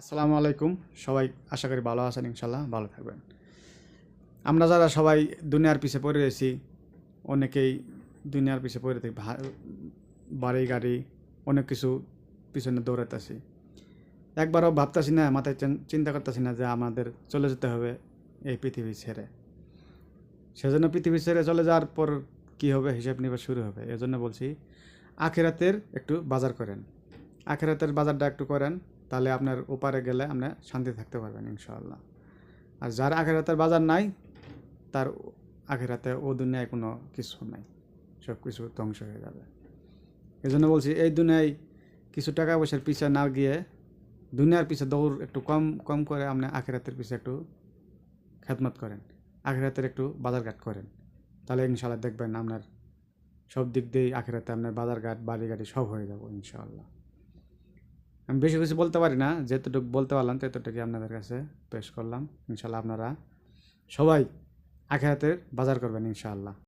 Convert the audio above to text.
আসসালামু আলাইকুম। সবাই আশা করি ভালো আছেন ইনশাল্লাহ ভালো থাকবেন। আমরা যারা সবাই দুনিয়ার পিছে পড়ে রয়েছি, অনেকেই দুনিয়ার পিছে পড়ে থাকি বাড়ি, গাড়ি, অনেক কিছু পিছনে দৌড়াতেছি একবারও ভাবতাছি না, মাথায় চিন্তা করতেছি না যে আমাদের চলে যেতে হবে এই পৃথিবী ছেড়ে। সেজন্য পৃথিবী ছেড়ে চলে যাওয়ার পর কী হবে? হিসাব নিকাশ শুরু হবে। এজন্য বলছি, আখেরাতের একটু বাজার করেন। আখেরাতের বাজারটা একটু করেন। তাহলে আপনার ওপারে গেলে আপনি শান্তি থাকতে পারবেন ইনশাআল্লাহ। আর যার আখেরাতের বাজার নাই, তার আখেরাতে ও দুনিয়ায় কোনো কিছু নাই। সব কিছু ধ্বংস হয়ে যাবে। এই জন্য বলছি, এই দুনিয়ায় কিছু টাকা পয়সার পিছে না গিয়ে দুনিয়ার পিছে দৌড় একটু কম কম করে আপনি আখেরাতের পিছে একটু খেদমত করেন। আখেরাতের একটু বাজারঘাট করেন। তাহলে ইনশাআল্লাহ দেখবেন আপনার সব দিক দিয়েই আখেরাতে আপনার বাজারঘাট বাড়ি গাড়ি সব হয়ে যাব ইনশাআল্লাহ। আমি বেশি কিছু বলতে পারি না, যেতটুকু বলতে পারলাম ততটুকুই আপনাদের কাছে পেশ করলাম। ইনশাল্লাহ আপনারা সবাই আখেরাতের বাজার করবেন ইনশাআল্লাহ।